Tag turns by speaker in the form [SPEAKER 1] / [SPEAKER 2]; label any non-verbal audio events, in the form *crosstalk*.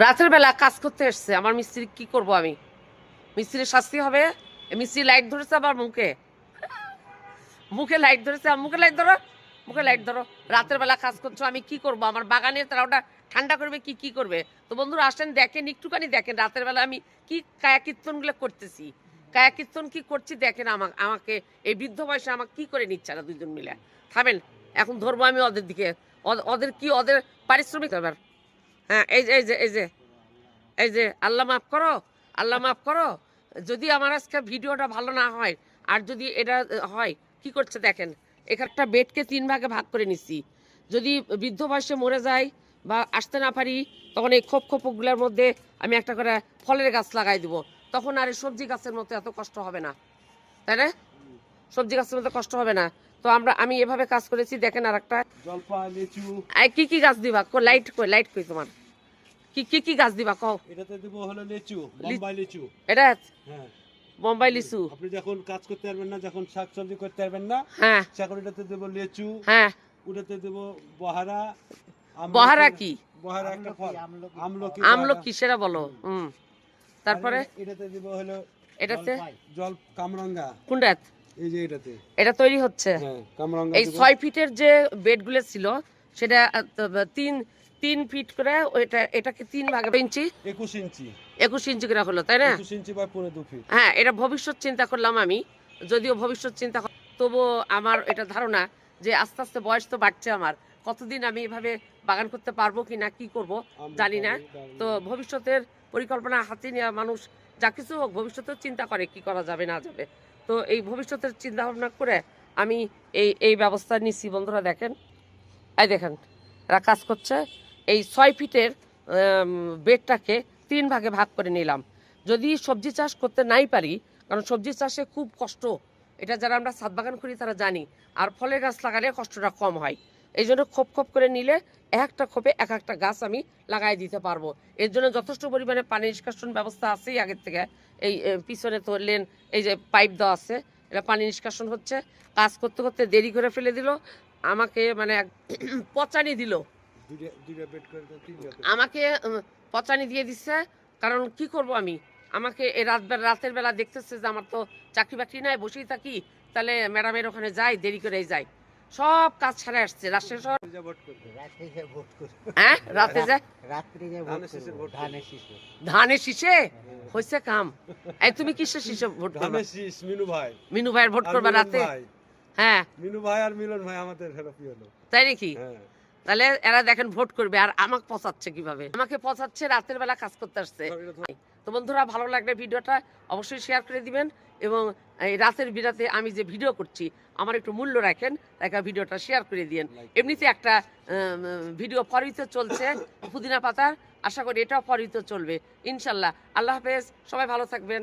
[SPEAKER 1] রাতের বেলা কাজ করতে এসছে। আমার মিস্ত্রি কি করব আমি? মিস্ত্রির শাস্তি হবে? মিস্ত্রি লাইট ধরেছে আবার মুখে? মুখে লাইট ধরেছে মুখে লাইট ধরো, মুখে লাইট ধরো। রাতের বেলা কাজ করছ, আমি কি করব? আমার বাগানের তারা ওটা ঠান্ডা করবে কি কি করবে? তো বন্ধুরা, আসেন, দেখেন, একটুখানি দেখেন, রাতের বেলা আমি কি কায়া কীর্তনগুলো করতেছি? কায়া কীর্তন কি করছি দেখেন আমাকে আমাকে, এই বৃদ্ধ বয়সে আমাকে কি করে নিচ্ছে না দুজন মিলে? থামেন, এখন ধরবো আমি ওদের দিকে। ওদের কি, ওদের পারিশ্রমিক? এবার হ্যাঁ এই যে এই যে এই যে এই যে আল্লাহ মাফ করো আল্লাহ মাফ করো। যদি আমার আজকে ভিডিওটা ভালো না হয় আর যদি এটা হয় কি করছে দেখেন? একটা বেডকে তিন ভাগে ভাগ করে নিচ্ছি যদি বৃদ্ধ বয়সে মরে যায় বা আসতে না পারি তখন এই খোপ খোপগুলোর মধ্যে আমি একটা করে ফলের গাছ লাগাই দিব। তখন আর এই সবজি গাছের মতো এত কষ্ট হবে না। তাই না? সবজি গাছের মতো কষ্ট হবে না। তো আমরা আমি এভাবে কাজ করেছি দেখেন আর একটা কি কি গাছ দিবা? কো লাইট কই লাইট কই তোমার? কি কি কি গাছ দিবা কও?
[SPEAKER 2] এটাতে দেবো হলো লিচু বোম্বাই লিচু।
[SPEAKER 1] এটা?
[SPEAKER 2] হ্যাঁ।
[SPEAKER 1] বোম্বাই লিচু।
[SPEAKER 2] আপনি যখন কাজ করতে পারবেন না যখন শাকসবজি করতে পারবেন না
[SPEAKER 1] হ্যাঁ।
[SPEAKER 2] তখন এটাতে দেবো লিচু
[SPEAKER 1] হ্যাঁ।
[SPEAKER 2] ওটাতে দেবো বহারা
[SPEAKER 1] বহারা কি?
[SPEAKER 2] বহারা একটা ফল। আমলকি।
[SPEAKER 1] আমলকি সেটা বলো হুম। তারপরে?
[SPEAKER 2] এটাতে দেবো হলো
[SPEAKER 1] এটাতে?
[SPEAKER 2] জল কামরাঙ্গা।
[SPEAKER 1] কোনটা?
[SPEAKER 2] এই যে এটাতে।
[SPEAKER 1] এটা তৈরি হচ্ছে।
[SPEAKER 2] হ্যাঁ কামরাঙ্গা
[SPEAKER 1] এই
[SPEAKER 2] দেবো।
[SPEAKER 1] ছয় ফিটের যে বেডগুলো ছিল সেটা তিন তিন ফিট করে ওইটা এটাকে তিন ভাগে ইঞ্চি?
[SPEAKER 2] একুশ ইঞ্চি।
[SPEAKER 1] একুশ ইঞ্চি করে হলো তাই না?
[SPEAKER 2] একুশ ইঞ্চি বা পনেরো দু ফিট।
[SPEAKER 1] হ্যাঁ এটা ভবিষ্যৎ চিন্তা করলাম আমি। যদিও ভবিষ্যৎ চিন্তা তবুও আমার এটা ধারণা যে আস্তে আস্তে বয়স তো বাড়ছে আমার। কতদিন আমি এভাবে বাগান করতে পারব কি না কি করব জানি না। তো ভবিষ্যতের পরিকল্পনা হাতে নেওয়া মানুষ যা কিছু হোক ভবিষ্যতের চিন্তা করে কি করা যাবে না যাবে। তো এই ভবিষ্যতের চিন্তা ভাবনা করে আমি এই এই ব্যবস্থা নিচ্ছি। বন্ধুরা দেখেন এই দেখেন এরা কাজ করছে। এই ছয় ফিটের বেডটাকে তিন ভাগে ভাগ করে নিলাম। যদি সবজি চাষ করতে নাই পারি, কারণ সবজি চাষে খুব কষ্ট, এটা যারা আমরা ছাদ বাগান করি তারা জানি, আর ফলের গাছ লাগালে কষ্টটা কম হয়। এই জন্য খোপ খোপ করে নিলে একটা খোপে এক একটা গাছ আমি লাগাই দিতে পারব। এর জন্য যথেষ্ট পরিমাণে পানি নিষ্কাশন ব্যবস্থা আছেই আগের থেকে। এই পিছনে তো লেন এই যে পাইপ দেওয়া আছে, এটা পানি নিষ্কাশন হচ্ছে। কাজ করতে করতে দেরি করে ফেলে দিল, আমাকে মানে *clears throat* পচানি দিল। আমাকে পচানি দিয়ে দিচ্ছে কারণ কি করব আমি? আমাকে এই রাত রাতের বেলা দেখতেছে যে আমার তো চাকরি বাকরি নাই বসেই থাকি তাহলে ম্যাডামের ওখানে যাই দেরি করে যাই। সব কাজ ছাড়া আসছে শহর
[SPEAKER 2] ভোট
[SPEAKER 3] করে
[SPEAKER 1] হ্যাঁ? রাতে যায়
[SPEAKER 2] ধানের শীষে
[SPEAKER 1] হয়েছে কাম। এই তুমি কিসের শীষে ভোট করবা?
[SPEAKER 2] মিনু ভাই।
[SPEAKER 1] মিনু ভাইয়ের ভোট করবে রাতে? হ্যাঁ।
[SPEAKER 2] মিনু ভাই আর মিলন ভাই আমাদের
[SPEAKER 1] তাই নাকি?
[SPEAKER 2] হ্যাঁ।
[SPEAKER 1] তাহলে এরা দেখেন ভোট করবে আর আমাকে পচাচ্ছে কীভাবে? আমাকে পচাচ্ছে রাতের বেলা কাজ করতে আসছে। তো বন্ধুরা ভালো লাগলে ভিডিওটা অবশ্যই শেয়ার করে দিবেন এবং এই রাতের বিরাতে আমি যে ভিডিও করছি আমার একটু মূল্য রাখেন দেখা ভিডিওটা শেয়ার করে দিন এমনিতে একটা ভিডিও ফরিত চলছে পুদিনা পাতার। আশা করি এটাও ফরিত চলবে। ইনশাল্লাহ। আল্লাহ হাফেজ। সবাই ভালো থাকবেন।